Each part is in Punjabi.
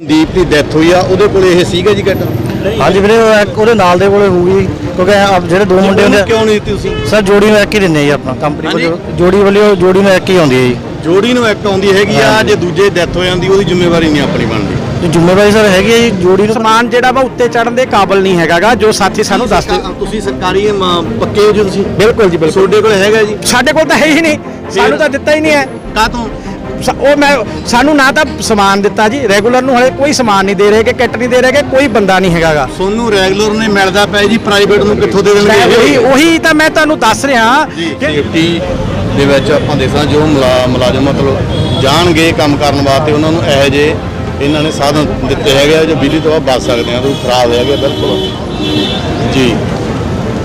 ਦੀਪ ਦੀ ਡੈਥ ਹੋਈ ਆ ਉਹਦੇ ਕੋਲੇ ਇਹ ਸੀਗਾ ਜੀ ਗੱਡ ਹਾਂਜੀ ਵੀਰੇ ਉਹ ਇੱਕ ਉਹਦੇ ਨਾਲ ਦੇ ਕੋਲੇ ਹੋਊਗੀ ਕਿਉਂਕਿ ਆਪ ਜਿਹੜੇ ਦੋ ਮੁੰਡੇ ਹੁੰਦੇ ਆ- ਕਿਉਂ ਨਹੀਂ ਦਿੱਤੀ ਤੁਸੀਂ? ਸਰ ਜੋੜੀ ਨੂੰ ਇੱਕ ਹੀ ਦਿੰਦੇ ਆ ਜੀ ਆਪਣਾ ਕੰਪਨੀ ਹਾਂਜੀ। ਕੋਲ ਜੋੜੀ ਵੱਲੋਂ ਜੋੜੀ ਨੂੰ ਇੱਕ ਹੀ ਆਉਂਦੀ ਹੈ ਜੀ। ਜੋੜੀ ਨੂੰ ਇੱਕ ਆਉਂਦੀ ਹੈਗੀ ਆ ਜੇ ਦੂਜੇ ਡੈਥ ਹੋ ਜਾਂਦੀ ਉਹਦੀ ਜ਼ਿੰਮੇਵਾਰੀ ਨਹੀਂ ਆਪਣੀ ਬਣਦੀ। ਤੇ ਜ਼ਿੰਮੇਵਾਰੀ ਸਰ ਹੈਗੀ ਹੈ ਜੀ ਜੋੜੀ ਨੂੰ ਸਮਾਨ ਜਿਹੜਾ ਵਾ ਉੱਤੇ ਚੜਨ ਦੇ ਕਾਬਲ ਨਹੀਂ ਹੈਗਾਗਾ ਜੋ ਸਾਥੀ ਸਾਨੂੰ ਦੱਸਦੇ ਤੁਸੀਂ ਸਰਕਾਰੀ ਮ- ਪੱਕੇ ਹੋ ਜੀ ਤੁਸੀਂ? ਬਿਲਕੁਲ ਜੀ ਬਿਲਕੁਲ। ਤੁਹਾਡੇ ਕੋਲ ਹੈਗਾ ਜੀ? ਸਾਡੇ ਕੋਲ ਤਾਂ ਹੈ ਹੀ ਨਹੀਂ। ਸਾਨੂੰ ਤਾਂ ਦਿੱਤਾ ਹੀ ਨਹੀਂ ਹੈ। ਕਾ ਤੋਂ ਉਹ ਮੈਂ ਸਾਨੂੰ ਨਾ ਤਾਂ ਸਮਾਨ ਦਿੱਤਾ ਜੀ ਰੈਗੂਲਰ ਨੂੰ ਹਲੇ ਕੋਈ ਸਮਾਨ ਨਹੀਂ ਦੇ ਰਹੇ ਕਿ ਕਿੱਟ ਨਹੀਂ ਦੇ ਰਹੇ ਕਿ ਕੋਈ ਬੰਦਾ ਨਹੀਂ ਹੈਗਾਗਾ ਸੋਨੂੰ ਰੈਗੂਲਰ ਨੇ ਮਿਲਦਾ ਪਿਆ ਜੀ ਪ੍ਰਾਈਵੇਟ ਨੂੰ ਕਿੱਥੋਂ ਦੇ ਮੈਂ ਉਹੀ ਦੇਣਗੇ ਉਹੀ ਤਾਂ ਮੈਂ ਤੁਹਾਨੂੰ ਦੱਸ ਰਿਹਾ ਜੀ ਕਿ ਸੇਫਟੀ ਦੇ ਵਿੱਚ ਆਪਾਂ ਦੇਖਾਂ ਜੋ ਮੁਲਾ- ਮੁਲਾਜ਼ਮ ਮਤਲਬ ਜਾਣਗੇ ਕੰਮ ਕਰਨ ਵਾਸਤੇ ਉਹਨਾਂ ਨੂੰ ਇਹੋ ਜਿਹੇ ਇਹਨਾਂ ਨੇ ਸਾਧਨ ਦਿੱਤੇ ਹੈਗੇ ਆ ਜੋ ਬਿਜਲੀ ਤੋਂ ਬਚ ਸਕਦੇ ਆ ਕੋਈ ਖਰਾਬ ਹੈਗੇ ਬਿਲਕੁਲ। ਜੀ।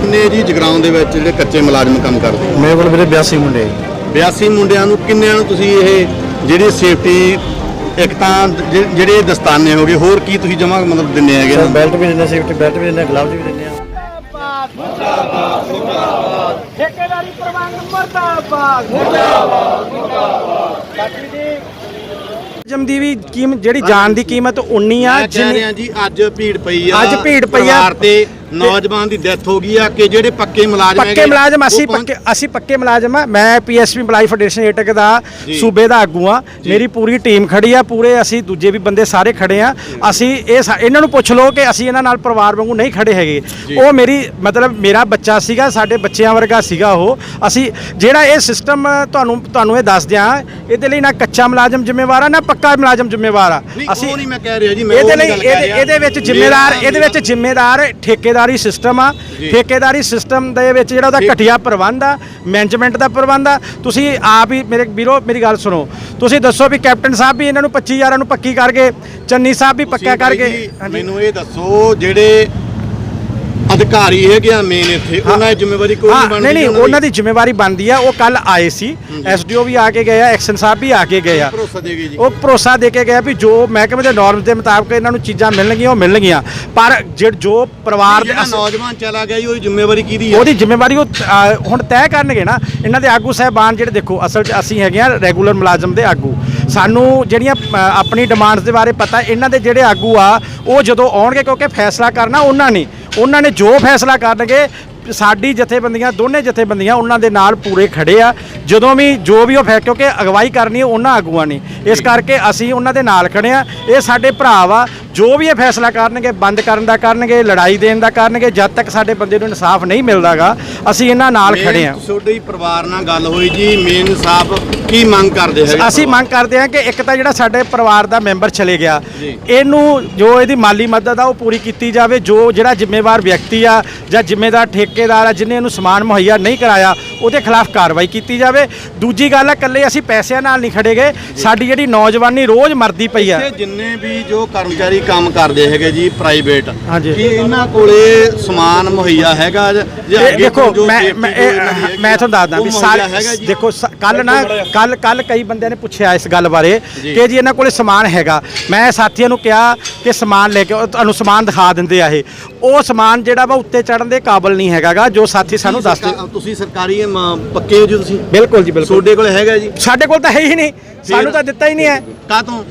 ਕਿੰਨੇ ਜੀ ਜਗਰਾਉਂ ਦੇ ਵਿੱਚ ਜਿਹੜੇ ਕੱਚੇ ਮੁਲਾਜ਼ਮ ਕੰਮ ਕਰਦੇ? ਮੇਰੇ ਕੋਲ ਵੀਰੇ 82 ਮੁੰਡੇ ਆ ਜੀ। 82 ਮੁੰਡਿਆਂ ਨੂੰ ਕਿੰਨਿਆਂ ਨੂੰ ਤੁਸੀਂ ਇਹ ਜਿਹੜੀ ਸੇਫਟੀ ਇੱਕ ਤਾਂ ਜਿ- ਜਿਹੜੇ ਦਸਤਾਨੇ ਹੋਗੇ ਹੋਰ ਕੀ ਤੁਸੀਂ ਜਮਾ ਮਤਲਬ ਦਿੰਨੇ ਹੈਗੇ ਸਰ? ਬੈਲਟ ਵੀ ਦਿੰਦੇ ਸੇਫਟੀ ਬੈਲਟ ਵੀ ਦਿੰਦੇ ਗਲਵਜ਼ ਵੀ ਦਿੰਦੇ ਆ ਠੇਕੇਦਾਰੀ ਪ੍ਰਬੰਧ ਮਰਦਾਬਾਦ ਮੁਰਦਾਬਾਦ ਮੁਰਦਾਬਾਦ ਦੀ ਵੀ ਕੀਮਤ ਜਿਹੜੀ ਜਾਨ ਦੀ ਕੀਮਤ ਉਨੀ ਆ ਮੈਂ ਕਹਿ ਰਿਹਾ ਜੀ ਅੱਜ ਭੀੜ ਪਈ ਆ ਅੱਜ ਭੀੜ ਪਈ ਆ। ਪਰਿਵਾਰ ਤੇ ਨੌਜਵਾਨ ਦੀ ਡੈਥ ਹੋ ਗਈ ਆ ਕਿ ਜਿਹੜੇ ਪੱਕੇ ਮੁਲਾਜ਼ਮ ਪੱਕੇ ਮੁਲਾਜ਼ਮ ਅਸੀਂ ਪੱਕੇ ਅਸੀਂ ਪੱਕੇ ਮੁਲਾਜ਼ਮ ਆ। ਮੈਂ ਪੀਐਸਪੀ ਮਲਾਈ ਫੈਡਰੇਸ਼ਨ ਏਟਕ ਦਾ। ਸੂਬੇ ਦਾ ਆਗੂ ਆ। ਮੇਰੀ ਪੂਰੀ ਟੀਮ ਖੜੀ ਆ ਪੂਰੇ ਅਸੀਂ ਦੂਜੇ ਵੀ ਬੰਦੇ ਸਾਰੇ ਖੜੇ ਆ। ਅਸੀਂ ਇਹ ਇਹਨਾਂ ਨੂੰ ਪੁੱਛ ਲਓ ਕਿ ਅਸੀਂ ਇਹਨਾਂ ਨਾਲ ਪਰਿਵਾਰ ਵਾਂਗੂ ਨਹੀਂ ਖੜੇ ਹੈਗੇ। ਉਹ ਮੇਰੀ ਮਤਲਬ ਮੇਰਾ ਬੱਚਾ ਸੀਗਾ ਸਾਡੇ ਬੱਚਿਆਂ ਵਰਗਾ ਸੀਗਾ ਉਹ। ਅਸੀਂ ਜਿਹੜਾ ਇਹ ਸਿਸਟਮ ਤੁਹਾਨੂੰ ਤੁਹਾਨੂੰ ਇਹ ਦੱਸ ਦਿਆਂ ਇਹਦੇ ਲਈ ਨਾ ਕੱਚਾ ਮੁਲਾਜ਼ਮ ਜ਼ਿੰਮੇਵਾਰ ਆ ਨਾ ਪੱਕਾ ਮੁਲਾਜ਼ਮ ਜ਼ਿੰਮੇਵਾਰ ਆ। ਨਹੀਂ ਉਹ ਨਹੀਂ ਮੈਂ ਕਹਿ ਰਿਹਾ ਜੀ ਮੈਂ ਇਹਦੇ ਲਈ ਇਹਦੇ ਵਿੱਚ ਜ਼ਿੰਮੇਦਾਰ ਇਹਦੇ ਵਿੱਚ ਮੇਰਾ- ਜ਼ਿੰਮੇਦਾਰ ਠੇਕੇਦਾਰੀ ਸਿਸਟਮ ਆ। ਠੇਕੇਦਾਰੀ ਸਿਸਟਮ ਦੇ ਵਿੱਚ ਜਿਹੜਾ ਉਹਦਾ। ਘਟੀਆ ਪ੍ਰਬੰਧ ਆ ਮੈਨੇਜਮੈਂਟ ਦਾ ਪ੍ਰਬੰਧ ਆ। ਤੁਸੀਂ ਆਪ ਹੀ ਮੇਰੇ ਵੀਰੋ ਮੇਰੀ ਗੱਲ ਸੁਣੋ। ਤੁਸੀਂ ਦੱਸੋ ਵੀ ਕੈਪਟਨ ਸਾਹਿਬ ਵੀ ਇਹਨਾਂ ਨੂੰ 25000 ਨੂੰ ਪੱਕੀ ਕਰ ਗਏ ਚੰਨੀ ਸਾਹਿਬ ਵੀ ਪੱਕਾ ਤੁਸੀਂ ਕਰ ਬਾਈ ਗਏ। ਜੀ, ਮੈਨੂੰ ਇਹ ਦੱਸੋ ਜਿਹੜੇ ਅਧਿਕਾਰੀ ਹੈਗੇ ਆ ਮੇਨ ਇੱਥੇ ਉਹਨਾਂ ਦੀ ਜ਼ਿੰਮੇਵਾਰੀ ਕੋਈ ਨਹੀਂ ਹਾਂ ਬਣਦੀ ਨਹੀਂ ਨਹੀਂ ਉਹਨਾਂ ਦੀ। ਜ਼ਿੰਮੇਵਾਰੀ ਬਣਦੀ ਆ ਉਹ ਕੱਲ ਆਏ ਸੀ ਐਸਡੀਓ ਵੀ ਆ ਕੇ ਗਏ ਆ ਐਕਸ਼ਨ ਸਾਹਿਬ ਵੀ ਆ ਕੇ ਗਏ ਆ। ਭਰੋਸਾ ਦੇਗੇ ਜੀ। ਉਹ ਭਰੋਸਾ ਦੇ ਕੇ ਗਿਆ ਵੀ ਜੋ ਮਹਿਕਮੇ ਦੇ ਨਾਰਮਸ ਦੇ ਮੁਤਾਬਕ ਇਹਨਾਂ ਨੂੰ ਚੀਜ਼ਾਂ ਮਿਲਣਗੀਆਂ ਉਹ ਮਿਲਣਗੀਆਂ। ਪਰ ਜਿਹ- ਜੋ ਪਰਿਵਾਰ ਦੇ ਜਿਹੜਾ ਅਸ- ਨੌਜਵਾਨ ਚਲਾ ਗਿਆ ਜੀ ਉਹਦੀ ਜ਼ਿੰਮੇਵਾਰੀ ਕਿਹਦੀ ਹੈ ਉਹਦੀ ਜ਼ਿੰਮੇਵਾਰੀ ਉਹ ਅ, ਹੁਣ ਤੈਅ ਕਰਨਗੇ ਨਾ ਇਹਨਾਂ ਦੇ ਆਗੂ ਸਾਹਿਬਾਨ ਜਿਹੜੇ ਦੇਖੋ ਅਸਲ 'ਚ ਅਸੀਂ ਹੈਗੇ ਆ ਰੈਗੂਲਰ ਮੁਲਾਜ਼ਮ ਦੇ ਆਗੂ। ਸਾਨੂੰ ਜਿਹੜੀਆਂ ਅ, ਆਪਣੀ ਡਿਮਾਂਡਸ ਦੇ ਬਾਰੇ ਪਤਾ ਇਹਨਾਂ ਦੇ ਜਿਹੜੇ ਆਗੂ ਆ ਉਹ ਜਦੋਂ ਆਉਣਗੇ ਕਿਉਂਕਿ ਫੈਸਲਾ ਕਰਨਾ ਉਹਨਾਂ ਨੇ ਉਹਨਾਂ ਨੇ ਜੋ ਫੈਸਲਾ ਕਰਨਗੇ ਸਾਡੀ ਜਥੇਬੰਦੀਆਂ ਦੋਨੇ ਜਥੇਬੰਦੀਆਂ ਉਹਨਾਂ ਦੇ ਨਾਲ ਪੂਰੇ ਖੜੇ ਆ। ਜਦੋਂ ਵੀ ਜੋ ਵੀ ਉਹ ਫੈ ਕਿਉਂਕਿ ਅਗਵਾਈ ਕਰਨੀ ਉਹਨਾਂ ਆਗੂਆਂ ਨੇ। ਇਸ ਕਰਕੇ ਅਸੀਂ ਉਹਨਾਂ ਦੇ ਨਾਲ ਖੜੇ ਆ। ਇਹ ਸਾਡੇ ਭਰਾ ਵਾ ਜੋ ਵੀ ਇਹ ਫੈਸਲਾ ਕਰਨਗੇ ਬੰਦ ਕਰਨ ਦਾ ਕਰਨਗੇ ਲੜਾਈ ਦੇਣ ਦਾ ਕਰਨਗੇ ਜਦ ਤੱਕ ਸਾਡੇ ਬੰਦੇ ਨੂੰ ਇਨਸਾਫ ਨਹੀਂ ਮਿਲਦਾਗਾ ਅਸੀਂ ਇਹਨਾਂ ਨਾਲ ਖੜੇ ਆ ਤੁਹਾਡੇ ਹੀ ਪਰਿਵਾਰ ਨਾਲ ਗੱਲ ਹੋਈ ਜੀ ਮੇਨ ਸਾਹਿਬ ਕੀ ਮੰਗ ਕਰਦੇ ਹੈਗੇ ਅਸੀਂ ਮੰਗ ਕਰਦੇ ਹਾਂ ਕਿ ਇੱਕ ਤਾਂ ਜਿਹੜਾ ਸਾਡੇ ਪਰਿਵਾਰ ਦਾ ਮੈਂਬਰ ਚਲੇ ਗਿਆ। ਇਹਨੂੰ ਜੋ ਇਹਦੀ ਮਾਲੀ ਮਦਦ ਆ ਉਹ ਪੂਰੀ ਕੀਤੀ ਜਾਵੇ ਜੋ ਜਿਹੜਾ ਜ਼ਿੰਮੇਵਾਰ ਵਿਅਕਤੀ ਆ ਜਾਂ ਜ਼ਿੰਮੇਦਾਰ ਠੇਕੇਦਾਰ ਆ ਜਿਨੇ ਇਹਨੂੰ ਸਮਾਨ ਮੁਹੱਈਆ ਨਹੀਂ ਕਰਾਇਆ ਉਹਦੇ ਖਿਲਾਫ ਕਾਰਵਾਈ ਕੀਤੀ ਜਾਵੇ। ਦੂਜੀ ਗੱਲ ਆ ਇਕੱਲੇ ਅਸੀਂ ਪੈਸਿਆਂ ਨਾਲ ਨਹੀਂ ਖੜੇਗੇ ਸਾਡੀ ਜਿਹੜੀ ਨੌਜਵਾਨੀ ਰੋਜ਼ ਮਰਦੀ ਪਈ ਆ। ਜਿੰਨੇ ਵੀ ਜੋ ਕਰਮਚਾਰੀ ਕੰਮ ਕਰਦੇ ਹੈਗੇ ਜੀ ਪ੍ਰਾਈਵੇਟ ਹਾਂਜੀ। ਕੀ ਇਹਨਾਂ ਕੋਲੇ ਸਮਾਨ ਮੁਹੱਈਆ ਹੈਗਾ ਜਾਂ ਇਹ ਅੱਗੇ ਦੇਖੋ ਜੋ ਮੈਂ safety ਮੈਂ ਜੋ ਇਹਨਾਂ ਦੀ ਇਹ- ਹੈਗੀ ਮੈਂ ਆ, ਤੁਹਾਨੂੰ ਦੱਸਦਾ ਉਹ ਵੀ ਮੁਹੱਈਆ ਹੈਗਾ ਜੀ। ਦੇਖੋ ਕੱਲ ਨਾ ਕੱਲ ਕੱਲ ਕਈ ਬੰਦਿਆਂ ਨੇ ਪੁੱਛਿਆ ਇਸ ਗੱਲ ਬਾਰੇ ਜੀ। ਕਿ ਜੀ ਇਹਨਾਂ ਕੋਲੇ ਸਮਾਨ ਹੈਗਾ। ਮੈਂ ਸਾਥੀਆਂ ਨੂੰ ਕਿਹਾ ਕਿ ਸਮਾਨ ਲੈ ਕੇ ਆਓ, ਤੁਹਾਨੂੰ ਸਮਾਨ ਦਿਖਾ ਦਿੰਦੇ ਆ ਇਹ। ਉਹ ਸਮਾਨ ਜਿਹੜਾ ਵਾ ਉੱਤੇ ਚੜਨ ਦੇ ਕਾਬਲ ਨਹੀਂ ਹੈਗਾਗਾ ਜੋ ਸਾਥੀ ਸਾਨੂੰ ਦੱਸਦੇ ਸਰਕਾ- ਤੁਸੀਂ ਸਰਕਾਰੀ ਪੱਕੇ ਹੋ ਜੀ ਤੁਸੀਂ? ਬਿਲਕੁਲ ਜੀ ਬਿਲਕੁਲ। ਤੁਹਾਡੇ ਕੋਲ ਹੈਗਾ ਜੀ? ਸਾਡੇ ਕੋਲ ਤਾਂ ਹੈ ਹੀ ਨਹੀਂ। ਸਾਨੂੰ ਤਾਂ ਦਿੱਤਾ ਹੀ ਨਹੀਂ ਹੈ। ਕਾ ਤੋਂ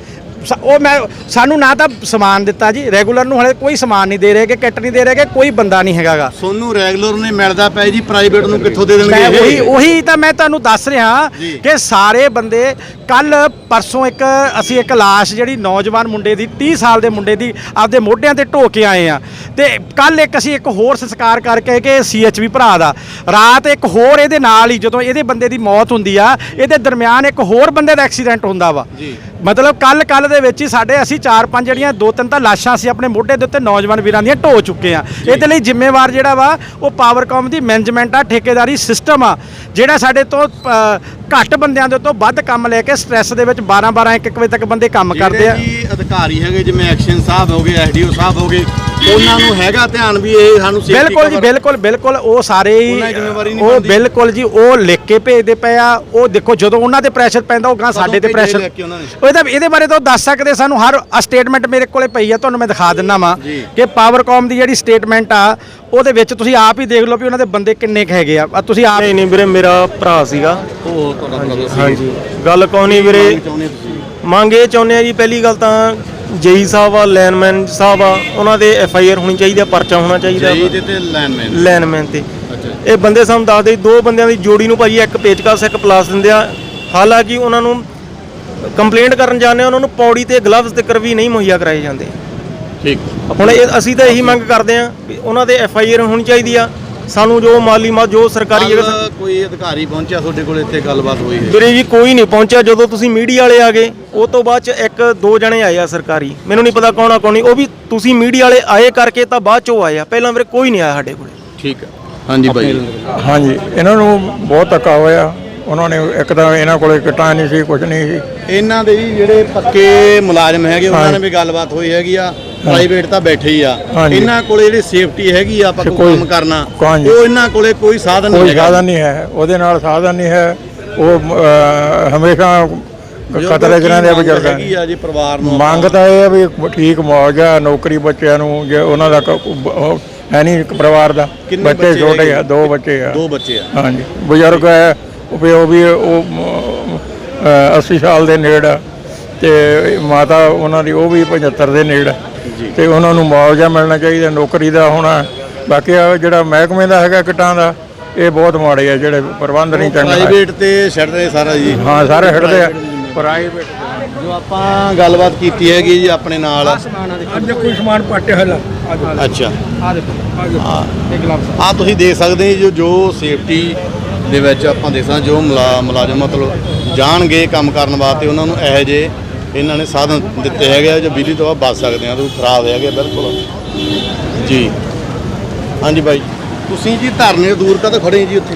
ਉਹ ਮੈਂ ਸਾਨੂੰ ਨਾ ਤਾਂ ਸਮਾਨ ਦਿੱਤਾ ਜੀ ਰੈਗੂਲਰ ਨੂੰ ਹਲੇ ਕੋਈ ਸਮਾਨ ਨਹੀਂ ਦੇ ਰਹੇ ਕਿ ਕਿੱਟ ਨਹੀਂ ਦੇ ਰਹੇ ਕਿ ਕੋਈ ਬੰਦਾ ਨਹੀਂ ਹੈਗਾਗਾ ਸੋਨੂੰ ਰੈਗੂਲਰ ਨੇ ਮਿਲਦਾ ਪਿਆ ਜੀ ਪ੍ਰਾਈਵੇਟ ਨੂੰ ਕਿੱਥੋਂ ਦੇ ਦੇਣਗੇ ਉਹੀ? ਉਹੀ ਤਾਂ ਮੈਂ ਤੁਹਾਨੂੰ ਦੱਸ ਰਿਹਾ। ਕਿ ਸਾਰੇ ਬੰਦੇ ਕੱਲ ਪਰਸੋਂ ਇੱਕ ਅਸੀਂ ਇੱਕ ਲਾਸ਼ ਜਿਹੜੀ ਨੌਜਵਾਨ ਮੁੰਡੇ ਦੀ 30 ਸਾਲ ਦੇ ਮੁੰਡੇ ਦੀ ਆਪਦੇ ਮੋਢਿਆਂ ਤੇ ਢੋ ਕੇ ਆਏ ਆ ਤੇ ਕੱਲ ਇੱਕ ਅਸੀਂ ਇੱਕ ਹੋਰ ਸੰਸਕਾਰ ਕਰਕੇ ਕਿ ਸੀਐਚਵੀ ਭਰਾ ਦਾ ਰਾਤ ਇੱਕ ਹੋਰ ਇਹਦੇ ਨਾਲ ਹੀ ਜਦੋਂ ਇਹਦੇ ਬੰਦੇ ਦੀ ਮੌਤ ਹੁੰਦੀ ਆ ਇਹਦੇ ਦਰਮਿਆਨ ਇੱਕ ਹੋਰ ਬੰਦੇ ਦਾ ਐਕਸੀਡੈਂਟ ਹੁੰਦਾ ਵਾ ਜੀ। ਮਤਲਬ ਕੱਲ ਕੱਲ ਦੇ ਵਿੱਚ ਹੀ ਸਾਡੇ ਅਸੀਂ ਚਾਰ ਪੰਜ ਜਿਹੜੀਆਂ ਦੋ ਤਿੰਨ ਤਾਂ ਲਾਸ਼ਾਂ ਅਸੀਂ ਆਪਣੇ ਮੋਢੇ ਦੇ ਉੱਤੇ ਨੌਜਵਾਨ ਵੀਰਾਂ ਦੀਆਂ ਢੋ ਚੁੱਕੇ ਆ ਇਹਦੇ ਲਈ ਜ਼ਿੰਮੇਵਾਰ ਜਿਹੜਾ ਵਾ ਉਹ ਪਾਵਰਕਾਮ ਦੀ ਮੈਨੇਜਮੈਂਟ ਆ ਠੇਕੇਦਾਰੀ ਸਿਸਟਮ ਆ ਜਿਹੜਾ ਸਾਡੇ ਤੋਂ ਘੱਟ ਬੰਦਿਆਂ ਦੇ ਤੋਂ ਵੱਧ ਕੰਮ ਲੈ ਕੇ ਸਟ੍ਰੈਸ ਦੇ ਵਿੱਚ 12 12 1 1 ਵਜੇ ਤੱਕ ਬੰਦੇ ਕੰਮ ਕਰਦੇ ਆ। ਜਿਹੜੇ ਜੀ ਅਧਿਕਾਰੀ ਹੈਗੇ ਜਿਵੇਂ ਐਕਸ਼ਨ ਸਾਹਿਬ ਹੋਗੇ ਐਸਡੀਓ ਸਾਹਿਬ ਹੋਗੇ ਉਹਨਾਂ ਨੂੰ ਹੈਗਾ ਧਿਆਨ ਵੀ ਇਹ ਸਾਨੂੰ safety ਬਿਲਕੁਲ ਜੀ cover- ਬਿਲਕੁਲ ਬਿਲਕੁਲ ਉਹ ਸਾਰੇ ਹੀ ਉਹਨਾਂ ਦੀ ਜ਼ਿੰਮੇਵਾਰੀ ਨਹੀਂ ਉਹ ਬਣਦੀ। ਬਿਲਕੁਲ ਜੀ ਉਹ ਲਿਖ ਕੇ ਭੇਜਦੇ ਪਏ ਆ ਉਹ ਦੇਖੋ ਜਦੋਂ ਉਹਨਾਂ ਤੇ ਪ੍ਰੈਸ਼ਰ ਪੈਂਦਾ ਉਹ ਗਾਂ ਸਾਡੇ ਤੇ ਭੇਜੇ ਪ੍ਰੈਸ਼ਰ ਲਿਖ ਕੇ ਉਹਨਾਂ ਨੇ? ਉਹ ਇਹਦਾ ਇਹਦੇ ਬਾਰੇ ਤਾਂ ਦੱਸ ਸਕਦੇ ਸਾਨੂੰ ਹਰ ਸਟੇਟਮੈਂਟ ਮੇਰੇ ਕੋਲੇ ਪਈ ਆ ਤੁਹਾਨੂੰ ਮੈਂ ਦਿਖਾ ਦਿੰਨਾ ਵਾਂ ਜੀ। ਕਿ ਪਾਵਰਕਾਮ ਦੀ ਜਿਹੜੀ ਸਟੇਟਮੈਂਟ ਆ ਉਹਦੇ ਵਿੱਚ ਤੁਸੀਂ ਆਪ ਹੀ ਦੇਖ ਲਓ ਵੀ ਉਹਨਾਂ ਦੇ ਬੰਦੇ ਕਿੰਨੇ ਕੁ ਹੈਗੇ ਆ ਆਹ ਤੁਸੀਂ ਆਪ ਨਹੀਂ ਨਹੀਂ ਵੀਰੇ ਮੇਰਾ ਭਰਾ ਸੀਗਾ ਉਹ ਤੁਹਾਡਾ ਸੀ। ਹਾਂਜੀ ਗੱਲ ਕੌਣੀ ਵੀਰੇ ਮੰਗ ਇਹ ਚਾਹੁੰਦੇ ਆ ਜੀ ਪਹਿਲੀ ਗੱਲ ਤਾਂ ਜੇਈ ਸਾਹਿਬ ਆ ਲੈਨਮੈਨ ਸਾਹਿਬ ਆ ਉਹਨਾਂ ਦੇ ਐਫ ਆਈ ਆਰ ਹੋਣੀ ਚਾਹੀਦੀ ਆ ਪਰਚਾ ਹੋਣਾ ਚਾਹੀਦਾ ਜਈ ਦੇ ਤੇ ਲਾਈਨਮੈਨ ਲੈਨਮੈਨ ਤੇ। ਅੱਛਾ। ਇਹ ਬੰਦੇ ਸਾਨੂੰ ਦੱਸਦੇ ਦੋ ਬੰਦਿਆਂ ਦੀ ਜੋੜੀ ਨੂੰ ਭਾਜੀ ਇੱਕ ਪੇਚਕਸ ਇੱਕ ਪਲਾਸ ਦਿੰਦੇ ਆ। ਹਾਲਾਂਕਿ ਉਹਨਾਂ ਨੂੰ ਕੰਪਲੇਂਟ ਕਰਨ ਜਾਂਦੇ ਆ ਉਹਨਾਂ ਨੂੰ ਪੌੜੀ ਤੇ ਗਲਵਜ਼ ਤੇ ਵੀ ਨਹੀਂ ਮੁਹੱਈਆ ਕਰਾਏ ਜਾਂਦੇ। ਠੀਕ। ਹੁਣ ਇਹ ਅਸੀਂ ਤਾਂ ਇਹੀ ਮੰਗ ਕਰਦੇ ਆ ਵੀ ਉਹਨਾਂ ਦੇ ਐਫ ਆਈ ਆਰ ਹੋਣੀ ਚਾਹੀਦੀ ਆ। ਸਾਨੂੰ ਜੋ ਮਾਲੀ ਮਾ ਜੋ ਸਰਕਾਰੀ ਜਗ੍ਹਾ ਕੱਲ੍ਹ ਕੋਈ ਅਧਿਕਾਰੀ ਪਹੁੰਚਿਆ ਤੁਹਾਡੇ ਕੋਲ ਇੱਥੇ ਗੱਲਬਾਤ ਹੋਈ ਹੈ? ਵੀਰੇ ਜੀ ਕੋਈ ਨਹੀਂ ਪਹੁੰਚਿਆ। ਜਦੋਂ ਤੁਸੀਂ ਮੀਡੀਆ ਵਾਲੇ ਆ ਗਏ ਉਹ ਤੋਂ ਬਾਅਦ ਚ ਇੱਕ ਦੋ ਜਣੇ ਆਏ ਆ ਸਰਕਾਰੀ। ਮੈਨੂੰ ਨਹੀਂ ਪਤਾ ਕੌਣ ਆ ਕੌਣ ਨਹੀਂ। ਉਹ ਵੀ ਤੁਸੀਂ ਮੀਡੀਆ ਵਾਲੇ ਆਏ ਕਰਕੇ ਤਾਂ ਬਾਅਦ ਚ ਉਹ ਆਏ ਆ। ਪਹਿਲਾਂ ਵੀਰੇ ਕੋਈ ਨਹੀਂ ਆਇਆ ਸਾਡੇ ਕੋਲ। ਠੀਕ ਹੈ। ਹਾਂਜੀ ਬਾਈ ਹਾਂਜੀ ਇਹਨਾਂ ਨੂੰ ਬਹੁਤ ਧੱਕਾ ਹੋਇਆ। ਉਹਨਾਂ ਨੇ ਇੱਕ ਤਾਂ ਇਹਨਾਂ ਕੋਲੇ ਕਿੱਟਾਂ ਨਹੀਂ ਸੀ ਕੁਝ ਨਹੀਂ ਸੀ। ਇਹਨਾਂ ਦੇ ਜੀ ਜਿਹੜੇ ਪੱਕੇ ਮੁਲਾਜ਼ਮ ਹੈਗੇ ਉਹਨਾਂ ਨੇ ਵੀ ਗੱਲਬਾਤ ਹੋਈ ਹੈਗੀ ਆ। ਪ੍ਰਾਈਵੇਟ ਤਾਂ ਬੈਠੇ ਹੀ ਆ। ਹਾਂਜੀ। ਇਹਨਾਂ ਕੋਲੇ ਜਿਹੜੀ ਸੇਫਟੀ ਹੈਗੀ ਆ ਆਪਾਂ ਕੋਈ ਕੋਈ- ਕੰਮ ਕਰਨਾ ਹਾਂਜੀ। ਉਹ ਇਹਨਾਂ ਕੋਲੇ ਕੋਈ ਸਾਧਨ ਨਹੀਂ ਕੋਈ ਹੈਗਾ। ਸਾਧਨ ਨਹੀਂ ਹੈ। ਉਹਦੇ ਨਾਲ ਸਾਧਨ ਨਹੀਂ ਹੈ। ਉਹ ਅਹ, ਹਮੇਸ਼ਾ ਬਜ਼ੁਰਗਾਂ ਆ ਕੀ ਮੰਗ ਬਜ਼ੁਰਗਾਂ ਹੈਗੀ ਆ ਜੀ ਪਰਿਵਾਰ ਨੂੰ ਮੰਗ ਤਾਂ ਇਹ ਆ ਵੀ ਠੀਕ ਮੌਜ ਨੌਕਰੀ ਬੱਚਿਆਂ ਨੂੰ ਜੇ ਉਹਨਾਂ ਦਾ ਕ- ਉਹ ਹੈ ਨਹੀਂ ਇੱਕ ਪਰਿਵਾਰ ਦਾ। ਕਿੰਨੇ ਬੱਚੇ ਬੱਚੇ ਛੋਟੇ ਹੈਗੇ? ਆ ਦੋ ਬੱਚੇ ਆ। ਦੋ ਬੱਚੇ ਆ। ਹਾਂਜੀ। ਬਜ਼ੁਰਗ ਹੈ ਉਹ ਵੀ ਉਹ ਵੀ ਉਹ ਮ, ਅਹ, 80 ਸਾਲ ਦੇ ਨੇੜ ਆ। ਤੇ ਮਾਤਾ ਉਹਨਾਂ ਦੀ ਉਹ ਵੀ 75 ਦੇ ਨੇੜ ਆ। ਤੇ ਉਹਨਾਂ ਨੂੰ ਮੁਆਵਜ਼ਾ ਮਿਲਣਾ ਚਾਹੀਦਾ ਨੌਕਰੀ ਦਾ ਹੋਣਾ। ਬਾਕੀ ਆ ਜਿਹੜਾ ਮਹਿਕਮੇ ਦਾ ਹੈਗਾ ਕਿਟਾਂ ਦਾ ਇਹ ਬਹੁਤ ਮਾੜੇ ਆ ਜਿਹੜੇ ਪ੍ਰਬੰਧ ਨਹੀਂ ਚੰਗਾ। ਪ੍ਰਾਈਵੇਟ ਤੇ ਛੱਡ ਰਹੇ ਸਾਰਾ ਜੀ। ਹਾਂ ਸਾਰੇ ਹਟਦੇ ਆ। ਪ੍ਰਾਈਵੇਟ ਜੋ ਆਪਾਂ ਗੱਲਬਾਤ ਕੀਤੀ ਹੈਗੀ ਜੀ ਆਪਣੇ ਨਾਲ। ਅੱਜ ਕੋਈ ਸਮਾਨ ਪਾਟੇ ਹਲਾ। ਅੱਛਾ। ਆ ਤੁਸੀਂ ਦੇਖ ਸਕਦੇ ਜੋ ਜੋ ਸੇਫਟੀ ਦੇ ਵਿੱਚ ਆਪਾਂ ਦੇਖ ਸਕਦੇ ਜੋ ਮੁਲਾ- ਮੁਲਾਜ਼ਮ ਮਤਲਬ ਜਾਣਗੇ ਕੰਮ ਕਰਨ ਵਾਸਤੇ ਉਹਨਾਂ ਨੂੰ ਇਹੋ ਜਿਹੇ ਇਹਨਾਂ ਨੇ ਸਾਧਨ ਦਿੱਤੇ ਹੈਗੇ ਆ ਜੋ ਬਿਜਲੀ ਤੋਂ ਬਚ ਸਕਦੇ ਆ ਤੇ ਖਰਾਬ ਹੈਗੇ ਬਿਲਕੁਲ। ਜੀ। ਹਾਂਜੀ ਬਾਈ। ਤੁਸੀਂ ਜੀ ਧਰਨੇ ਤੋਂ ਦੂਰ ਕਦੋਂ ਖੜੇ ਜੀ ਉੱਥੇ?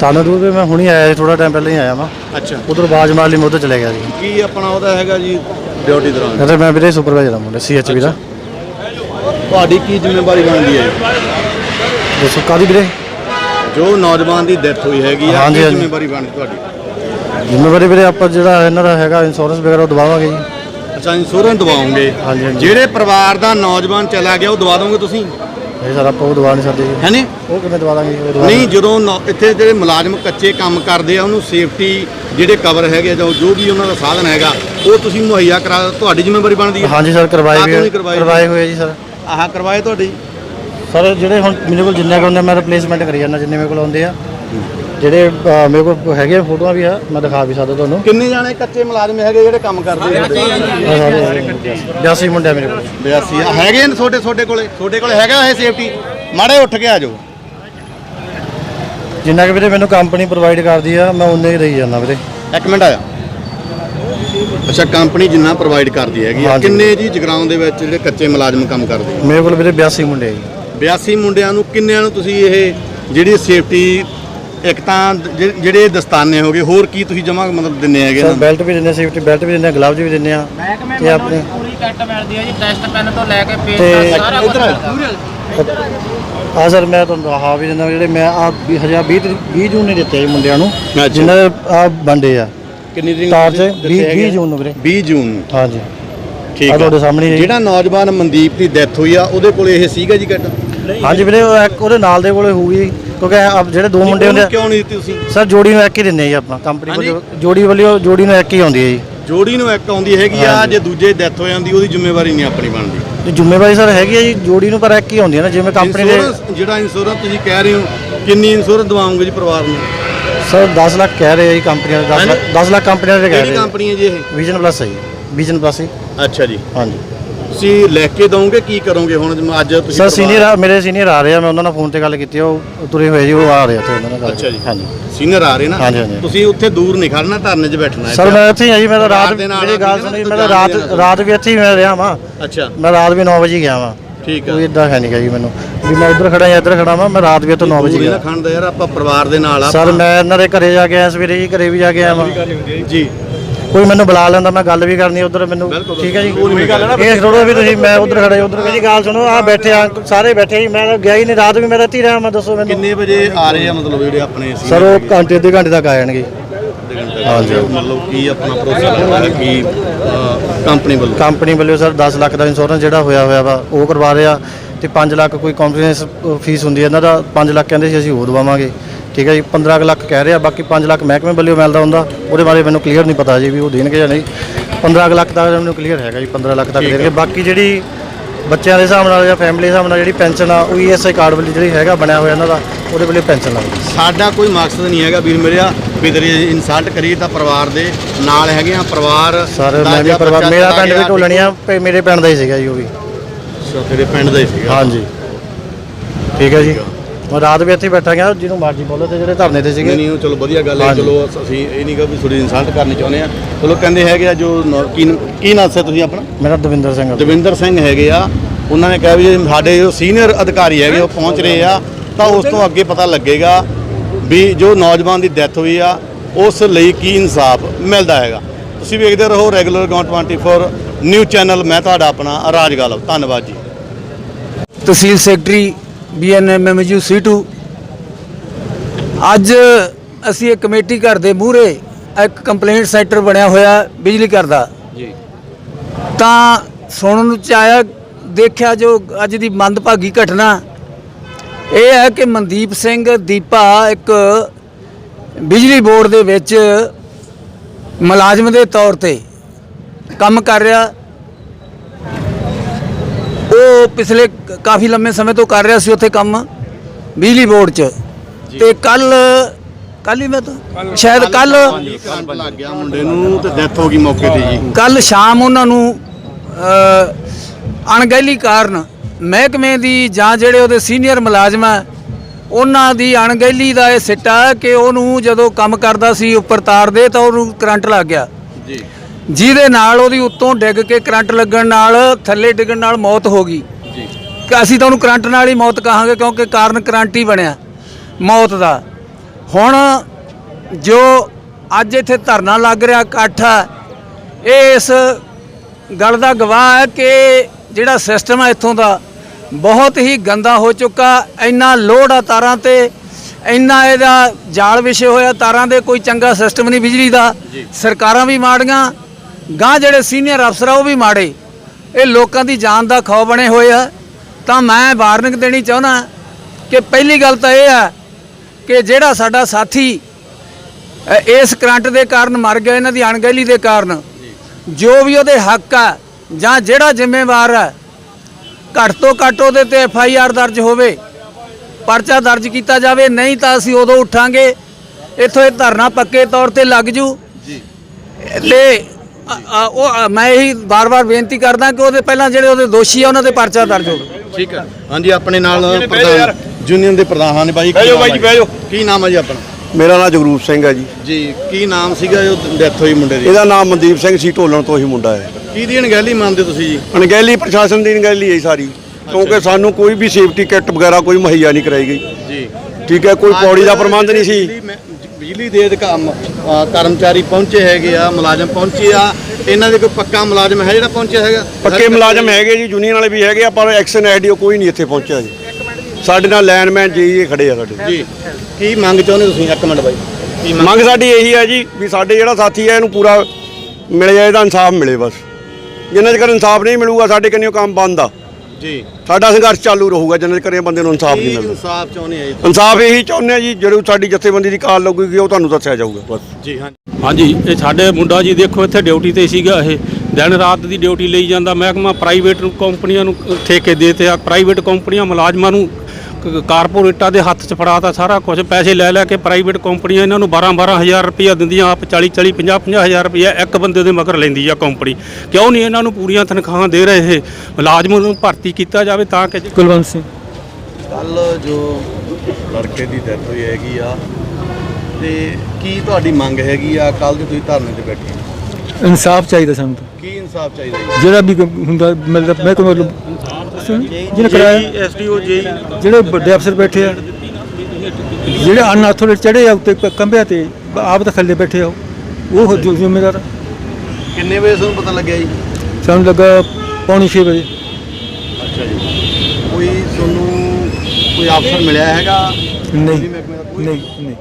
ਤੁਹਾਨੂੰ ਦੂਰ ਵੀ ਮੈਂ ਹੁਣੀ ਆਇਆ ਥੋੜਾ ਟਾਈਮ ਪਹਿਲਾਂ ਹੀ ਆਇਆ ਮੈਂ ਅੱਛਾ। ਉਧਰ ਬਾਜ ਮਾਰ ਲਈ ਮੈਂ ਉੱਧਰ ਚਲੇ ਗਿਆ ਜੀ। ਕੀ ਆਪਣਾ ਉਹਦਾ ਹੈਗਾ ਜੀ ਡਿਊਟੀ ਦੌਰਾਨ? ਕਹਿੰਦੇ ਮੈਂ ਵੀਰੇ ਸੁਪਰਵਾਈਜ਼ਰ ਹਾਂ ਮੁੰਡੇ ਸੀਐਚਪੀ ਦਾ। ਤੁਹਾਡੀ ਕੀ ਜ਼ਿੰਮੇਵਾਰੀ ਬਣਦੀ ਹੈ ਜੀ? ਦੱਸੋ ਕਾਦੀ ਵੀਰੇ? ਜੋ ਨੌਜਵਾਨ ਦੀ ਡੈਥ ਹੋਈ ਹੈਗੀ ਆ ਹਾਂਜੀ, ਕੀ ਹਾਂਜੀ। ਜ਼ਿੰਮੇਵਾਰੀ ਬਣਦੀ ਤੁਹਾਡੀ? ਜ਼ਿੰਮੇਵਾਰੀ ਵੀਰੇ ਆਪਾਂ ਜਿਹੜਾ ਇਹਨਾਂ ਦਾ ਹੈਗਾ ਇੰਸ਼ੋਰੈਂਸ ਵਗੈਰਾ ਉਹ ਦਵਾਵਾਂਗੇ ਜੀ ਅੱਛਾ ਇੰਸ਼ੋਰੈਂਸ ਦਵਾਓਗੇ ਹਾਂਜੀ, ਹਾਂਜੀ। ਜਿਹੜੇ ਪਰਿਵਾਰ ਦਾ ਨੌਜਵਾਨ ਚਲਾ ਗਿਆ ਉਹ ਦਵਾ ਦੋਗੇ ਤੁਸੀਂ ਇਹ ਸਾਰਾ ਆਪਾਂ ਉਹ ਦਵਾ ਨਹੀਂ ਸਕਦੇ ਜੀ ਹੈ ਨਹੀਂ ਉਹ ਕਿਵੇਂ ਦਵਾ ਦਾਂਗੇ ਜੀ? ਉਹ ਦਵਾ ਨਹੀਂ ਜਦੋਂ ਨੌ- ਇੱਥੇ ਜਿਹੜੇ ਮੁਲਾਜ਼ਮ ਕੱਚੇ ਕੰਮ ਕਰਦੇ ਆ ਉਹਨੂੰ ਸੇਫਟੀ ਜਿਹੜੇ ਕਵਰ ਹੈਗੇ ਜਾਂ ਜੋ ਵੀ ਉਹਨਾਂ ਦਾ ਸਾਧਨ ਹੈਗਾ ਉਹ ਤੁਸੀਂ ਮੁਹੱਈਆ ਕਰਾ ਤੁਹਾਡੀ ਜ਼ਿੰਮੇਵਾਰੀ ਬਣਦੀ ਹੈ ਹਾਂਜੀ ਸਰ ਕਰਵਾਏ ਆਹ ਵੀ ਕਿਉਂ ਹੈ। ਨਹੀਂ ਕਰਵਾਏ? ਕਰਵਾਏ ਹੋਏ ਜੀ ਸਰ ਆਹ ਕਰਵਾਏ ਤੁਹਾਡੇ ਸਰ ਜਿਹੜੇ ਹੁਣ ਮੇਰੇ ਕੋਲ ਜਿੰਨੇ ਕੁ ਹੁੰਦੇ ਮੈਂ ਰਿਪਲੇਸਮੈਂਟ ਕਰੀ ਜਾਂਦਾ ਜਿੰਨੇ ਮੇਰੇ ਕੋਲ ਆਉਂਦੇ ਆ ਜਿਹੜੇ ਅ, ਮੇਰੇ ਕੋਲ ਹੈਗੇ ਫੋਟੋਆਂ ਵੀ ਆ ਮੈਂ ਦਿਖਾ ਵੀ ਸਕਦਾ ਤੁਹਾਨੂੰ। ਕਿੰਨੇ ਜਾਣੇ ਕੱਚੇ ਮੁਲਾਜ਼ਮ ਹੈਗੇ ਜਿਹੜੇ ਕੰਮ ਕਰਦੇ ਆ 82 ਮੁੰਡੇ ਆ ਮੇਰੇ ਕੋਲ। 82 ਆ, ਹੈਗੇ ਨੇ ਤੁਹਾਡੇ ਤੁਹਾਡੇ ਕੋਲੇ? ਤੁਹਾਡੇ ਕੋਲੇ ਹੈਗਾ ਇਹ ਸੇਫਟੀ ਮਾੜੇ ਉੱਠ ਕੇ ਆ ਜਾਓ। ਜਿੰਨਾ ਕਿ ਵੀਰੇ ਮੈਨੂੰ ਕੰਪਨੀ ਪ੍ਰੋਵਾਈਡ ਕਰਦੀ ਆ ਮੈਂ ਉਨੇ ਹੀ ਦੇਈ ਜਾਂਦਾ ਵੀਰੇ। ਇੱਕ ਮਿੰਟ ਆਇਆ। ਅੱਛਾ ਕੰਪਨੀ ਜਿੰਨਾ ਪ੍ਰੋਵਾਈਡ ਕਰਦੀ ਹੈਗੀ ਆ ਹਾਂਜੀ। ਕਿੰਨੇ ਜੀ ਜਗਰਾਉਂ ਦੇ ਵਿੱਚ ਜਿਹੜੇ ਕੱਚੇ ਮੁਲਾਜ਼ਮ ਕੰਮ ਕਰਦੇ ਆ ਮੇਰੇ ਕੋਲ ਵੀਰੇ 82 ਮੁੰਡੇ ਆ ਜੀ। 82 ਮੁੰਡਿਆਂ ਨੂੰ ਕਿੰਨਿਆਂ ਨੂੰ ਤੁਸੀਂ ਇਹ ਜਿਹੜੀ ਸੇਫਟੀ ਇੱਕ ਤਾਂ ਜਿ- ਜਿਹੜੇ ਦਸਤਾਨੇ ਹੋਗੇ ਹੋਰ ਕੀ ਤੁਸੀਂ ਜਮਾ ਮਤਲਬ ਦਿੰਨੇ ਹੈਗੇ ਸਰ ਨਾ? ਬੈਲਟ ਵੀ ਦਿੰਦੇ ਸੇਫਟੀ ਬੈਲਟ ਵੀ ਦਿੰਦੇ ਗਲਵਜ਼ ਵੀ ਦਿੰਦੇ ਆ ਮਹਿਕਮੇ ਤੇ ਆਪਣੇ ਮੈਨੂੰ ਪੂਰੀ ਕਿੱਟ ਮਿਲਦੀ ਹੈ ਜੀ ਟੈਸਟ ਪੈਨ ਤੋਂ ਲੈ ਕੇ ਪੇਜ ਤੇ ਤੱਕ ਸਾਰਾ ਕੁਝ ਇੱਧਰ ਆ। ਮਿਲਦਾ। ਆ ਸਰ ਮੈਂ ਤੁਹਾਨੂੰ ਆਹ ਵੀ ਦਿੰਦਾ ਜਿਹੜੇ ਮੈਂ ਆ 2020 20 ਜੂਨ ਨੇ ਦਿੱਤੇ ਜੀ ਮੁੰਡਿਆਂ ਨੂੰ ਅੱਛਾ। ਜਿਨ੍ਹਾਂ ਦੇ ਆ ਬੰਦੇ ਆ। ਕਿੰਨੀ ਤਰੀਕ ਤਾਰ 'ਚ ਦਿੱਤੇ 20 ਹੈਗੇ? 20 ਜੂਨ ਨੂੰ ਵੀਰੇ। 20 ਜੂਨ ਨੂੰ? ਹਾਂਜੀ। ਠੀਕ ਆ ਆ। ਤੁਹਾਡੇ ਸਾਹਮਣੇ ਹੈ। ਜਿਹੜਾ ਨੌਜਵਾਨ ਮਨਦੀਪ ਦੀ ਡੈਥ ਹੋਈ ਆ ਉਹਦੇ ਕੋਲੇ ਇਹ ਸੀਗਾ ਜੀ ਕਿੱਟ? ਹਾਂਜੀ ਵੀਰੇ ਉਹ ਇੱਕ ਉਹਦੇ ਨਾਲ ਦੇ ਕੋਲੇ ਹੋਊਗੀ। ਕਿਉਂਕਿ ਆ ਜਿਹੜੇ ਦੋ ਮੁੰਡੇ ਹੁੰਦੇ ਉਹਨੂੰ ਆ ਕਿਉਂ ਨਹੀਂ ਦਿੱਤੀ ਤੁਸੀਂ? ਸਰ ਜੋੜੀ ਨੂੰ ਇੱਕ ਹੀ ਦਿੰਦੇ ਆ ਜੀ ਆਪਣਾ ਕੰਪਨੀ। ਵੱਲੋਂ ਜੋੜੀ ਵੱਲੋਂ ਜੋੜੀ ਨੂੰ ਇੱਕ ਹੀ ਆਉਂਦੀ ਹੈ ਜੀ। ਜੋੜੀ ਨੂੰ ਇੱਕ ਆਉਂਦੀ ਹੈਗੀ ਆ। ਜੇ ਦੂਜੇ ਡੈਥ ਹੋ ਜਾਂਦੀ ਉਹਦੀ ਜ਼ਿੰਮੇਵਾਰੀ ਨਹੀਂ ਆਪਣੀ ਬਣਦੀ। ਤੇ ਜ਼ਿੰਮੇਵਾਰੀ ਸਰ ਹੈਗੀ ਹੈ ਜੀ ਜੋੜੀ ਨੂੰ ਪਰ ਇੱਕ ਹੀ ਆਉਂਦੀ ਹੈ ਨਾ ਜਿਵੇਂ ਕੰਪਨੀ ਦੇ Insurance, ਜਿਹੜਾ ਇੰਸ਼ੋਰੈਂਸ ਤੁਸੀਂ ਕਹਿ ਰਹੇ ਹੋ ਕਿੰਨੀ ਇੰਸ਼ੋਰੈਂਸ ਦਵਾਓਗੇ ਜੀ ਪਰਿਵਾਰ ਨੂੰ? ਸਰ 10 ਲੱਖ ਕਹਿ ਰਹੇ ਆ ਜੀ ਕੰਪਨੀ ਵਾਲੇ 10 ਲੱਖ 10 ਲੱਖ ਕੰਪਨੀ ਵਾਲੇ ਕਹਿ ਕਿਹੜੀ ਰਹੇ ਕੰਪਨੀ ਹੈ ਜੀ ਇਹ? ਵਿਜ਼ਨ ਪਲੱਸ ਹੈ ਜੀ ਵਿਜ਼ਨ ਪਲੱਸ ਹੀ। ਅੱਛਾ ਜੀ। ਹਾਂਜੀ। ਤੁਸੀਂ ਲਿਖ ਕੇ ਦੋਗੇ ਕੀ ਕਰੋਗੇ? ਹੁਣ ਜਿਵੇਂ ਅੱਜ ਤੁਸੀਂ ਸਰ ਸੀਨੀਅਰ ਮੇਰੇ ਸੀਨੀਅਰ ਆ ਰਹੇ ਆ ਮੈਂ ਉਹਨਾਂ ਨਾਲ ਫੋਨ ਤੇ ਗੱਲ ਕੀਤੀ ਆ, ਉਹ ਤੁਰੇ ਹੋਏ ਜੀ ਉਹ ਆ ਰਹੇ ਆ ਤੇ ਉਹਨਾਂ ਨਾਲ ਗੱਲ ਅੱਛਾ ਜੀ। ਹਾਂਜੀ। ਸੀਨੀਅਰ ਆ ਰਹੇ ਨਾ? ਹਾਂਜੀ, ਹਾਂਜੀ। ਤੁਸੀਂ ਉੱਥੇ ਦੂਰ ਨਹੀਂ ਖੜਨਾ ਧਰਨੇ 'ਚ ਬੈਠਣਾ ਹੈ ਸਰ ਮੈਂ ਇੱਥੇ ਹੀ ਆ ਜੀ ਮੈਂ ਤਾਂ ਰਾਤ ਦੇ ਨਾਲ ਮੇਰੀ ਗੱਲ ਸੁਣੀ ਨਾ, ਮੈਂ ਤਾਂ ਰਾਤ ਆ। ਰਾਤ ਵੀ ਇੱਥੇ ਹੀ ਮੈਂ ਰਿਹਾ ਵਾਂ। ਅੱਛਾ। ਮੈਂ ਰਾਤ ਵੀ 9 ਵਜੇ ਗਿਆ ਵਾਂ। ਠੀਕ ਆ। ਕੋਈ ਇਦਾਂ ਹੈ ਨਹੀਂ ਗਾ ਜੀ ਮੈਨੂੰ। ਵੀ ਮੈਂ ਉੱਧਰ ਖੜਾ ਜਾਂ ਇੱਧਰ ਖੜਾ ਵਾਂ ਮੈਂ ਰਾਤ ਵੀ ਇੱਥੋਂ 9 ਵਜੇ ਦੂਰ ਹੀ ਨਾ ਗਿਆ। ਖੜਦਾ ਯਾਰ ਆਪਾਂ ਪਰਿਵਾਰ ਦੇ ਨਾਲ ਆ ਸਰ ਮੈਂ ਇਹਨਾਂ ਦੇ ਘਰੇ ਜਾ ਕੇ ਆਇਆ ਸਵੇਰੇ ਜੀ ਘਰੇ ਵੀ ਜਾ ਕੇ ਆਇਆ ਵਾਂ। ਜੀ। ਕੋਈ ਮੈਨੂੰ ਬੁਲਾ ਲੈਂਦਾ ਮੈਂ ਗੱਲ ਵੀ ਕਰਨੀ ਉਧਰ ਮੈਨੂੰ ਠੀਕ ਹੈ ਜੀ। ਇਹ ਥੋੜਾ ਵੀ ਤੁਸੀਂ ਮੈਂ ਉਧਰ ਖੜੇ ਉਧਰ ਮੇਰੀ ਗੱਲ ਸੁਣੋ ਆ ਬੈਠੇ ਆ ਸਾਰੇ ਬੈਠੇ ਜੀ ਮੈਂ ਤਾਂ ਗਿਆ ਹੀ ਨਹੀਂ ਰਾਤ ਵੀ ਮੈਂ ਰਿਹਾ ਮੈਂ ਦੱਸੋ ਮੈਨੂੰ। ਕਿੰਨੇ ਵਜੇ ਆ ਰਹੇ ਆ ਮਤਲਬ ਜਿਹੜੇ ਆਪਣੇ ਸਰ ਉਹ? ਘੰਟੇ ਅੱਧੇ ਘੰਟੇ ਤੱਕ ਆ ਜਾਣਗੇ। ਹਾਂਜੀ। ਮਤਲਬ ਕੀ ਆਪਣਾ ਭਰੋਸਾ ਹੈ ਕੀ ਕੰਪਨੀ ਵੱਲੋਂ? ਕੰਪਨੀ ਵੱਲੋਂ ਸਰ 10 ਲੱਖ ਦਾ ਇੰਸ਼ੋਰੈਂਸ ਜਿਹੜਾ ਹੋਇਆ ਹੋਇਆ ਵਾ ਉਹ ਕਰਵਾ ਰਹੇ ਤੇ 5 ਲੱਖ ਕੋਈ ਕੰਪਲੀਮੈਂਸ ਫੀਸ ਹੁੰਦੀ ਹੈ ਇਹਨਾਂ ਦਾ 5 ਲੱਖ ਕਹਿੰਦੇ ਸੀ ਅਸੀਂ ਉਹ ਦਵਾਵਾਂਗੇ। ਠੀਕ ਹੈ ਜੀ 15 ਕੁ ਲੱਖ ਕਹਿ ਰਿਹਾ ਬਾਕੀ 5 ਲੱਖ ਮਹਿਕਮੇ ਵੱਲੋਂ ਮਿਲਦਾ ਹੁੰਦਾ ਉਹਦੇ ਬਾਰੇ ਮੈਨੂੰ ਕਲੀਅਰ ਨਹੀਂ ਪਤਾ ਜੀ ਵੀ ਉਹ ਦੇਣਗੇ ਜਾਂ ਨਹੀਂ। 15 ਕੁ ਲੱਖ ਤੱਕ ਮੈਨੂੰ ਕਲੀਅਰ ਹੈਗਾ ਜੀ 15 ਲੱਖ ਤੱਕ ਦੇਣਗੇ। ਬਾਕੀ ਜਿਹੜੀ ਬੱਚਿਆਂ ਦੇ ਹਿਸਾਬ ਨਾਲ ਜਾਂ ਫੈਮਿਲੀ ਦੇ ਹਿਸਾਬ ਨਾਲ ਜਿਹੜੀ ਪੈਨਸ਼ਨ ਆ ਉਹ ਈਐਸਆਈ ਕਾਰਡ ਵੱਲੋਂ ਜਿਹੜੀ ਹੈਗਾ ਬਣਿਆ ਹੋਇਆ ਇਹਨਾਂ ਦਾ ਉਹਦੇ ਵੱਲੋਂ ਪੈਨਸ਼ਨ ਲੱਗਦੀ ਸਾਡਾ ਕੋਈ ਮਕਸਦ ਨਹੀਂ ਹੈਗਾ ਵੀਰ ਮੇਰਿਆ ਵੀ ਤੇਰੀ ਇਨਸਲਟ ਕਰੀਏ ਤਾਂ ਪਰਿਵਾਰ ਦੇ ਨਾਲ ਹੈਗੇ ਆ ਪਰਿਵਾਰ ਸਰ ਮੈਂ ਵੀ ਪਰਿਵਾਰ ਮੇਰਾ ਪਿੰਡ ਵੀ ਢੋਲਣੀਆਂ ਤੇ ਮੇਰੇ ਪਿੰਡ ਦਾ ਹੀ ਸੀਗਾ ਜੀ ਉਹ ਵੀ। ਅੱਛਾ, ਤੇਰੇ ਪਿੰਡ ਦਾ ਹੀ ਸੀਗਾ। ਹਾਂਜੀ। ਠੀਕ ਹੈ ਜੀ। ਮੈਂ ਰਾਤ ਵੀ ਇੱਥੇ ਬੈਠਾ ਗਿਆ ਜਿਹਨੂੰ ਮਰਜ਼ੀ ਬੋਲੋ ਤੇ ਜਿਹੜੇ ਧਰਨੇ ਤੇ ਨਹੀਂ ਸੀਗੇ। ਨਹੀਂ ਉਹ ਚਲੋ ਵਧੀਆ ਗੱਲ ਹੈ। ਚਲੋ ਅਸੀਂ ਇਹ ਨਹੀਂ ਕਿ ਵੀ ਥੋੜੀ ਇਨਸਲਟ ਕਰਨੀ ਚਾਹੁੰਦੇ ਆ। ਚਲੋ ਕਹਿੰਦੇ ਹੈਗੇ ਆ ਜੋ ਕੀ ਕੀ ਨਾਮ ਹੈ ਤੁਸੀਂ ਆਪਣਾ? ਮੇਰਾ ਦਵਿੰਦਰ ਸਿੰਘ ਆ। ਦਵਿੰਦਰ ਸਿੰਘ ਹੈਗੇ ਆ। ਉਹਨਾਂ ਨੇ ਕਿਹਾ ਵੀ ਸਾਡੇ ਜੋ ਸੀਨੀਅਰ ਅਧਿਕਾਰੀ ਹੈਗੇ ਉਹ ਪਹੁੰਚ ਰਹੇ ਆ ਤਾਂ ਉਸ ਤੋਂ ਅੱਗੇ ਪਤਾ ਲੱਗੇਗਾ ਵੀ ਜੋ ਨੌਜਵਾਨ ਦੀ ਡੈਥ ਹੋਈ ਆ ਉਸ ਲਈ ਕੀ ਇਨਸਾਫ ਮਿਲਦਾ ਹੈਗਾ। ਤੁਸੀਂ ਵੇਖਦੇ ਰਹੋ ਰੈਗੂਲਰ ਗੌਂ 24 ਨਿਊ ਚੈਨਲ ਮੈਂ ਤੁਹਾਡਾ ਆਪਣਾ ਰਾਜ ਗਾਲਵ। ਧੰਨਵਾਦ ਜੀ। ਤਹਿਸੀਲ ਸੈਕਟਰੀ ਬੀਐਨਐਮਐਮਯੂ C2 ਅੱਜ ਅਸੀਂ ਇੱਕ ਕਮੇਟੀ ਘਰ ਦੇ ਮੂਹਰੇ ਇੱਕ ਕੰਪਲੇਂਟ ਸੈਂਟਰ ਬਣਿਆ ਹੋਇਆ ਬਿਜਲੀ ਘਰ ਦਾ। ਜੀ। ਤਾਂ ਸੁਣਨ ਨੂੰ ਚ ਆਇਆ ਦੇਖਿਆ ਜੋ ਅੱਜ ਦੀ ਮੰਦਭਾਗੀ ਘਟਨਾ ਇਹ ਹੈ ਕਿ ਮਨਦੀਪ ਸਿੰਘ ਦੀਪਾ ਇੱਕ ਬਿਜਲੀ ਬੋਰਡ ਦੇ ਵਿੱਚ ਮੁਲਾਜ਼ਮ ਦੇ ਤੌਰ ਤੇ ਕੰਮ ਕਰ ਰਿਹਾ। ਪਿਛਲੇ ਕ- ਕਾਫੀ ਲੰਮੇ ਸਮੇਂ ਤੋਂ ਕਰ ਰਿਹਾ ਸੀ ਉੱਥੇ ਕੰਮ ਬਿਜਲੀ ਬੋਰਡ 'ਚ। ਤੇ ਕੱਲ ਕੱਲ ਹੀ ਮੈਂ ਤਾਂ ਸ਼ਾਇਦ ਕੱਲ ਕਰੰਟ ਲੱਗ ਗਿਆ ਮੁੰਡੇ ਨੂੰ ਤੇ ਡੈਥ ਹੋ ਗਈ ਮੌਕੇ ਤੇ ਜੀ। ਕੱਲ ਸ਼ਾਮ ਉਹਨਾਂ ਨੂੰ ਅ, ਅਣਗਹਿਲੀ ਕਾਰਨ ਮਹਿਕਮੇ ਦੀ ਜਾਂ ਜਿਹੜੇ ਉਹਦੇ ਸੀਨੀਅਰ ਮੁਲਾਜ਼ਮ ਆ ਉਹਨਾਂ ਦੀ ਅਣਗਹਿਲੀ ਦਾ ਇਹ ਸਿੱਟਾ ਕਿ ਉਹਨੂੰ ਜਦੋਂ ਕੰਮ ਕਰਦਾ ਸੀ ਉੱਪਰ ਤਾਰ ਦੇ ਤਾਂ ਉਹਨੂੰ ਕਰੰਟ ਲੱਗ ਗਿਆ। ਜਿਹਦੇ ਨਾਲ ਉਹਦੀ ਉੱਤੋਂ ਡਿੱਗ ਕੇ ਕਰੰਟ ਲੱਗਣ ਨਾਲ ਥੱਲੇ ਡਿੱਗਣ ਨਾਲ ਮੌਤ ਹੋ ਗਈ। ਜੀ। ਕਿ ਅਸੀਂ ਤਾਂ ਉਹਨੂੰ ਕਰੰਟ ਨਾਲ ਹੀ ਮੌਤ ਕਹਾਂਗੇ ਕਿਉਂਕਿ ਕਾਰਨ ਕਰੰਟ ਹੀ ਬਣਿਆ ਮੌਤ ਦਾ। ਹੁਣ ਜੋ ਅੱਜ ਇੱਥੇ ਧਰਨਾ ਲੱਗ ਰਿਹਾ ਇਕੱਠ ਇਹ ਇਸ ਗੱਲ ਦਾ ਗਵਾਹ ਹੈ ਕਿ ਜਿਹੜਾ ਸਿਸਟਮ ਹੈ ਇੱਥੋਂ ਦਾ ਬਹੁਤ ਹੀ ਗੰਦਾ ਹੋ ਚੁੱਕਾ ਇੰਨਾ ਲੋਡ ਆ ਤਾਰਾਂ ਤੇ ਇੰਨਾ ਇਹਦਾ ਜਾਲ ਵਿਛੇ ਹੋਇਆ ਤਾਰਾਂ ਦੇ ਕੋਈ ਚੰਗਾ ਸਿਸਟਮ ਨਹੀਂ ਬਿਜਲੀ ਦਾ। ਸਰਕਾਰਾਂ ਵੀ ਮਾੜੀਆਂ ਗਾਂ ਜਿਹੜੇ ਸੀਨੀਅਰ ਅਫਸਰ ਆ ਉਹ ਵੀ ਮਾੜੇ। ਇਹ ਲੋਕਾਂ ਦੀ ਜਾਨ ਦਾ ਖੌਅ ਬਣੇ ਹੋਏ ਆ। ਤਾਂ ਮੈਂ ਵਾਰਨਿੰਗ ਦੇਣੀ ਚਾਹੁੰਦਾ ਕਿ ਪਹਿਲੀ ਗੱਲ ਤਾਂ ਇਹ ਹੈ ਕਿ ਜਿਹੜਾ ਸਾਡਾ ਸਾਥੀ ਇਸ ਕਰੰਟ ਦੇ ਕਾਰਨ ਮਰ ਗਿਆ ਇਹਨਾਂ ਦੀ ਅਣਗਹਿਲੀ ਦੇ ਕਾਰਨ ਜੋ ਵੀ ਉਹਦੇ ਹੱਕ ਆ ਜਾਂ ਜਿਹੜਾ ਜ਼ਿੰਮੇਵਾਰ ਹੈ ਘੱਟ ਤੋਂ ਘੱਟ ਉਹਦੇ ਤੇ ਐਫ ਆਈ ਆਰ ਦਰਜ ਹੋਵੇ ਪਰਚਾ ਦਰਜ ਕੀਤਾ ਜਾਵੇ ਨਹੀਂ ਤਾਂ ਅਸੀਂ ਉਦੋਂ ਉਠਾਂਗੇ ਇੱਥੋਂ ਇਹ ਧਰਨਾ ਪੱਕੇ ਤੌਰ ਤੇ ਲੱਗ ਜੂ। ਜੀ। ਤੇ ਅ- ਅ, ਉਹ ਅ, ਮੈਂ ਇਹੀ ਬਾਰ-ਬਾਰ ਬੇਨਤੀ ਕਰਦਾ ਕਿ ਉਹਦੇ ਪਹਿਲਾਂ ਜਿਹੜੇ ਉਹਦੇ ਦੋਸ਼ੀ ਆ ਉਹਨਾਂ ਤੇ ਪਰਚਾ ਦਰਜ ਹੋਵੇ। ਠੀਕ ਹੈ। ਹਾਂਜੀ ਆਪਣੇ ਨਾਲ ਪ੍ਰਧਾਨ ਯੂਨੀਅਨ ਦੇ ਪ੍ਰਧਾਨ ਨੇ ਬਾਈ ਕੀ ਨਾਮ ਹੈ? ਕੀ ਨਾਮ ਹੈ ਜੀ ਆਪਣਾ? ਮੇਰਾ ਨਾਮ ਜਗਰੂਪ ਸਿੰਘ ਹੈ ਜੀ। ਜੀ ਕੀ ਨਾਮ ਸੀਗਾ ਜੋ? ਡੈਥ ਹੋਈ ਮੁੰਡੇ ਦੀ? ਇਹਦਾ ਨਾਮ ਮਨਦੀਪ ਸਿੰਘ ਸੀ ਢੋਲਣ ਤੋਂ ਹੀ ਮੁੰਡਾ ਹੈ। ਕੀ ਦੀ ਅਣਗਹਿਲੀ ਮੰਨਦੇ ਤੁਸੀਂ ਜੀ? ਅਣਗਹਿਲੀ ਪ੍ਰਸ਼ਾਸਨ ਦੀ ਅਣਗਹਿਲੀ ਹੈ ਸਾਰੀ। ਕਿਉਂਕਿ ਸਾਨੂੰ ਕੋਈ ਵੀ ਸੇਫਟੀ ਕਿੱਟ ਵਗੈਰਾ ਕੋਈ ਮੁਹੱਈਆ ਨਹੀਂ ਕਰਾਈ ਗਈ। ਜੀ। ਠੀਕ ਹੈ ਕੋਈ ਪੌੜੀ ਦਾ ਪ੍ਰਬੰਧ ਨਹੀਂ ਸੀ। ਬਿਜਲੀ ਦੇ ਅਧਿਕਾਮ ਅ, ਕਰਮਚਾਰੀ ਪਹੁੰਚੇ ਹੈਗੇ ਆ ਮੁਲਾਜ਼ਮ ਪਹੁੰਚੇ ਆ। ਇਹਨਾਂ ਦੇ ਕੋਈ ਪੱਕਾ ਮੁਲਾਜ਼ਮ ਹੈ ਜਿਹੜਾ ਪਹੁੰਚਿਆ ਹੈਗਾ? ਪੱਕੇ ਮੁਲਾਜ਼ਮ ਹੈਗੇ ਜੀ ਯੂਨੀਅਨ ਵਾਲੇ ਵੀ ਹੈਗੇ ਆ ਪਰ ਐਕਸ਼ਨ ਐਡੀਓ ਕੋਈ ਨਹੀਂ ਇੱਥੇ ਪਹੁੰਚਿਆ ਜੀ। ਸਾਡੇ ਨਾਲ ਲਾਈਨਮੈਨ ਜੀ ਖੜੇ ਆ ਸਾਡੇ ਜੀ। ਕੀ ਮੰਗ ਚਾਹੁੰਦੇ ਤੁਸੀਂ? ਇੱਕ ਮਿੰਟ ਬਾਈ। ਕੀ ਮੰਗ ਸਾਡੀ ਇਹੀ ਹੈ ਜੀ ਵੀ ਸਾਡੇ ਜਿਹੜਾ ਸਾਥੀ ਹੈ ਇਹਨੂੰ ਪੂਰਾ ਮਿਲ ਜਾਏ ਇਹਦਾ ਇਨਸਾਫ ਮਿਲੇ ਬਸ। ਜਿੰਨਾ ਚਿਰ ਇਨਸਾਫ ਨਹੀਂ ਮਿਲੂਗਾ ਸਾਡੇ ਕੰਨਿਓ ਕੰਮ ਬੰਦ ਆ। ਜੀ। ਸਾਡਾ ਸੰਘਰਸ਼ ਚਾਲੂ ਰਹੂਗਾ ਜਿੰਨਾ ਚਿਰ ਇਹ ਬੰਦੇ ਨੂੰ ਇਨਸਾਫ ਨਹੀਂ ਮਿਲਦਾ। ਇਨਸਾਫ ਚਾਹੁੰਦੇ ਆ ਜੀ। ਇਨਸਾਫ ਇਹੀ ਚਾਹੁੰਦੇ ਆ ਜੀ ਜਦੋਂ ਸਾਡੀ ਜਥੇਬੰਦੀ ਦੀ ਕਾਲ ਲੱਗੂਗੀ ਉਹ ਤੁਹਾਨੂੰ ਦੱਸਿਆ ਜਾਊਗਾ। ਬਸ। ਜੀ ਹਾਂ। ਹਾਂਜੀ ਇਹ ਸਾਡੇ ਮੁੰਡਾ ਜੀ ਦੇਖੋ ਇੱਥੇ ਡਿਊਟੀ ਤੇ ਸੀਗਾ ਇਹ। ਦਿਨ ਰਾਤ ਦੀ ਡਿਊਟੀ ਲਈ ਜਾਂਦਾ ਮਹਿਕਮਾ ਪ੍ਰਾਈਵੇਟ ਕੰਪਨੀਆਂ ਨੂੰ ਠੇਕੇ ਦੇ ਤੇ ਆ ਪ੍ਰਾਈਵੇਟ ਕੰਪਨੀਆਂ ਮੁਲਾਜ਼ਮਾਂ ਨੂੰ ਕ- ਕਾਰਪੋਰੇਟਾਂ ਦੇ ਹੱਥ 'ਚ ਫੜਾਤਾ ਸਾਰਾ ਕੁਝ ਪੈਸੇ ਲੈ ਲੈ ਕੇ ਪ੍ਰਾਈਵੇਟ ਕੰਪਨੀਆਂ ਇਹਨਾਂ ਨੂੰ 12 12000 ਰੁਪਇਆ ਦਿੰਦੀਆਂ ਆਪ 40 40 50 50000 ਰੁਪਇਆ ਇੱਕ ਬੰਦੇ ਦੇ ਮਗਰ ਲੈਂਦੀ ਆ ਕੰਪਨੀ। ਕਿਉਂ ਨਹੀਂ ਇਹਨਾਂ ਨੂੰ ਪੂਰੀਆਂ ਤਨਖਾਹਾਂ ਦੇ ਰਹੇ ਇਹ? ਮੁਲਾਜ਼ਮਾਂ ਨੂੰ ਭਰਤੀ ਕੀਤਾ ਜਾਵੇ ਤਾਂ ਕਿ ਕੁਲਵੰਤ ਸਿੰਘ। ਕੱਲ ਜੋ ਲੜਕੇ ਦੀ ਡੈਥ ਹੋਈ ਹੈਗੀ ਆ ਤੇ ਕੀ ਤੁਹਾਡੀ ਮੰਗ ਹੈਗੀ ਆ ਕੱਲ ਜੋ ਤੁਸੀਂ ਧਰਨੇ ਤੇ ਬੈਠੇ ਹੋ? ਇਨਸਾਫ ਚਾਹੀਦਾ ਸਾਨੂੰ ਕੀ ਇਨਸਾਫ ਚਾਹੀਦਾ ਜੀ? ਜਿਹੜਾ ਵੀ ਹੁੰਦਾ ਮੈਂ ਕੋਈ ਮਤਲਬ ਜਿਹਨੇ ਕਰਾਇਆ? ਐਸਡੀਓ ਜੀ ਜਿਹੜੇ ਵੱਡੇ ਅਫਸਰ ਬੈਠੇ ਆ ਜਿਹੜੇ ਅਨਆਥੋਰੇ ਚੜੇ ਆ ਉੱਤੇ ਕੰਬਿਆਂ ਤੇ ਆਪ ਤਾਂ ਥੱਲੇ ਬੈਠੇ ਆ ਉਹ। ਜੋ ਜ਼ਿੰਮੇਦਾਰ। ਕਿੰਨੇ ਵਜੇ ਤੁਹਾਨੂੰ ਪਤਾ ਲੱਗਿਆ ਜੀ? ਸਾਨੂੰ ਲੱਗਾ ਪੌਣੀ 6 ਵਜੇ। ਅੱਛਾ ਜੀ। ਕੋਈ ਤੁਹਾਨੂੰ ਕੋਈ ਅਫਸਰ ਮਿਲਿਆ ਹੈਗਾ? ਨਹੀਂ? ਨਹੀਂ ਨਹੀਂ।